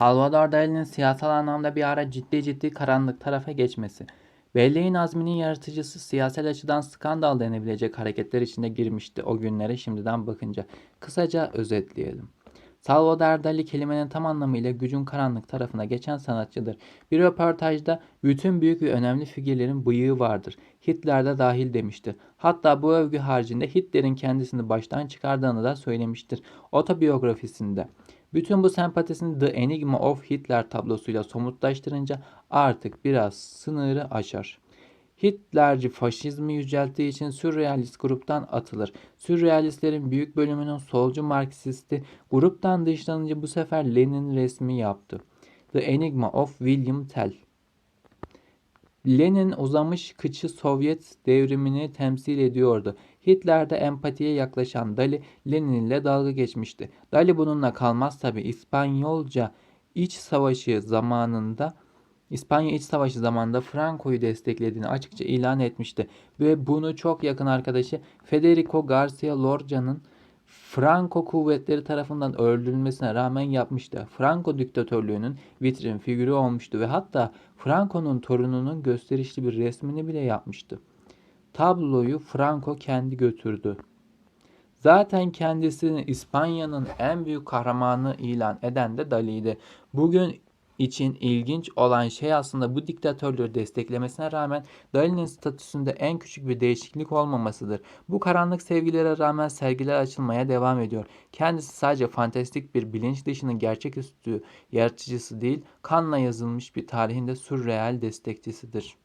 Salvador Dali'nin siyasal anlamda bir ara ciddi ciddi karanlık tarafa geçmesi. Belleğin azminin yaratıcısı siyasal açıdan skandal denebilecek hareketler içinde girmişti o günlere şimdiden bakınca. Kısaca özetleyelim. Salvador Dali kelimenin tam anlamıyla gücün karanlık tarafına geçen sanatçıdır. Bir röportajda bütün büyük ve önemli figürlerin bıyığı vardır. Hitler de dahil demiştir. Hatta bu övgü haricinde Hitler'in kendisini baştan çıkardığını da söylemiştir otobiyografisinde. Bütün bu sempatisini The Enigma of Hitler tablosuyla somutlaştırınca artık biraz sınırı aşar. Hitlerci faşizmi yücelttiği için sürrealist gruptan atılır. Sürrealistlerin büyük bölümünün solcu Marksisti gruptan dışlanınca bu sefer Lenin resmi yaptı. The Enigma of William Tell Lenin uzamış kıçı Sovyet devrimini temsil ediyordu. Hitler'de empatiye yaklaşan Dali Lenin ile dalga geçmişti. Dali bununla kalmaz tabi İspanyolca iç savaşı zamanında İspanya İç Savaşı zamanında Franco'yu desteklediğini açıkça ilan etmişti ve bunu çok yakın arkadaşı Federico Garcia Lorca'nın Franco kuvvetleri tarafından öldürülmesine rağmen yapmıştı. Franco diktatörlüğünün vitrin figürü olmuştu ve hatta Franco'nun torununun gösterişli bir resmini bile yapmıştı. Tabloyu Franco kendi götürdü. Zaten kendisini İspanya'nın en büyük kahramanı ilan eden de Dali'ydi. Bugün için ilginç olan şey aslında bu diktatörlüğü desteklemesine rağmen Dali'nin statüsünde en küçük bir değişiklik olmamasıdır. Bu karanlık sevgilere rağmen sergiler açılmaya devam ediyor. Kendisi sadece fantastik bir bilinç dışının gerçeküstü yaratıcısı değil, kanla yazılmış bir tarihin de sürreal destekçisidir.